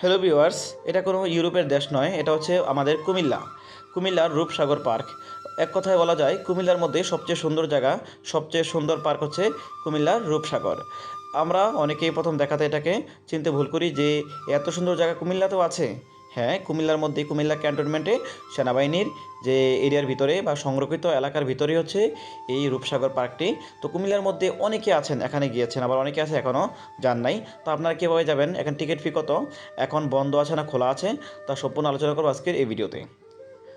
Hello viewers এটা কোনো ইউরোপের দেশ নয়, এটা হচ্ছে আমাদের কুমিল্লা। কুমিল্লার রূপসাগর পার্ক। এক কথায় বলা যায়, কুমিল্লার মধ্যে সবচেয়ে সুন্দর জায়গা, সবচেয়ে সুন্দর পার্ক হচ্ছে কুমিল্লার রূপসাগর। আমরা অনেকেই প্রথম দেখাতে এটাকে চিনতে ভুল করি যে, এত সুন্দর জায়গা কুমিল্লাতেও আছে? হ্যাঁ কুমিল্লার মধ্যে, কুমিল্লা ক্যান্টনমেন্টে সেনাবাহিনীর যে এরিয়ার ভিতরে বা সংরক্ষিত এলাকার ভিতরে হচ্ছে এই রূপসাগর পার্কটি। তো কুমিল্লার মধ্যে অনেকে আছেন, এখানে গিয়েছেন, আবার অনেকে আছে এখনও যান নাই। তো আপনারা কীভাবে যাবেন? এখন টিকিট ফি কত? এখন বন্ধ আছে না খোলা আছে? তা সম্পূর্ণ আলোচনা করব আজকের এই ভিডিওতে।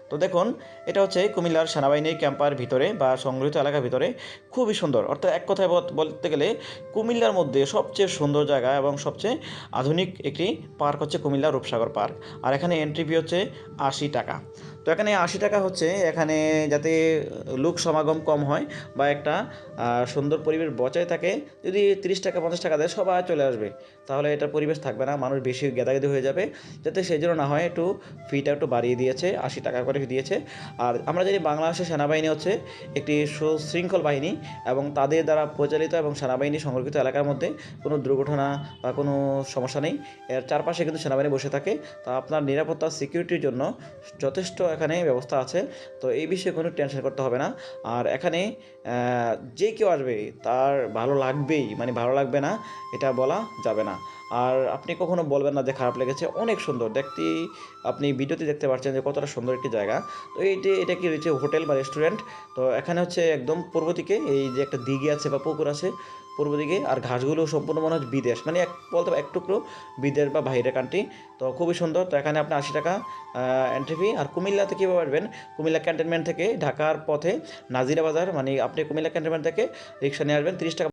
তো দেখুন, এটা হচ্ছে কুমিল্লার সেনাবাহিনী ক্যাম্পার ভিতরে বা সংগৃহীত এলাকার ভিতরে খুবই সুন্দর। অর্থাৎ এক কথায় বলতে গেলে কুমিল্লার মধ্যে সবচেয়ে সুন্দর জায়গা এবং সবচেয়ে আধুনিক একটি পার্ক হচ্ছে কুমিল্লা রূপসাগর পার্ক। আর এখানে এন্ট্রি ফি হচ্ছে আশি টাকা। তো এখানে আশি টাকা হচ্ছে, এখানে যাতে লোক সমাগম কম হয় বা একটা সুন্দর পরিবেশ বজায় থাকে, যদি তিরিশ টাকা, পঞ্চাশ টাকা দেয়, সবাই চলে আসবে। তাহলে এটার পরিবেশ থাকবে না, মানুষ বেশি গেদাগেদি হয়ে যাবে, যাতে সেই জন্য না হয় একটু ফিটা একটু বাড়িয়ে দিয়েছে, আশি টাকা করে দিয়েছে। আর আমরা জানি বাংলাদেশের সেনাবাহিনী হচ্ছে একটি সুশৃঙ্খল বাহিনী এবং তাদের দ্বারা পরিচালিত এবং সেনাবাহিনী সংরক্ষিত এলাকার মধ্যে কোনো দুর্ঘটনা বা কোনো সমস্যা নেই। এর চারপাশে কিন্তু সেনাবাহিনী বসে থাকে। তা আপনার নিরাপত্তা সিকিউরিটির জন্য যথেষ্ট এখানে ব্যবস্থা আছে। তো এই বিষয়ে কোনো টেনশন করতে হবে না। আর এখানে যে কেউ আসবে, তার ভালো লাগবেই মানে ভালো লাগবে না, এটা বলা যাবে না। আর আপনি কখনো বলবেন না যে খারাপ লেগেছে, অনেক সুন্দর। দেখতে, আপনি ভিডিওতে দেখতে পাচ্ছেন যে কতটা সুন্দর একটি জায়গা। তো এইটি এটা কি রয়েছে হোটেল বা রেস্টুরেন্ট তো এখানে হচ্ছে একদম পূর্ব দিকে, এই যে একটা দিঘি আছে বা পুকুর আছে, পূর্ব দিকে, আর ঘাসগুলো সম্পূর্ণ মনে হচ্ছে বিদেশ। মানে এক, বলতে এক টুকরো বিদেশ বা বাইরের কান্ট্রি তো খুবই সুন্দর। তো এখানে আপনি আশি টাকা এন্ট্রি ফি আর কুমিল্লাতে কীভাবে পারবেন? কুমিল্লা ক্যান্টনমেন্ট থেকে ঢাকার পথে নাজিরা বাজার মানে আপনি কুমিল্লা ক্যান্টনমেন্ট থেকে রিক্সা নিয়ে আসবেন, তিরিশ টাকা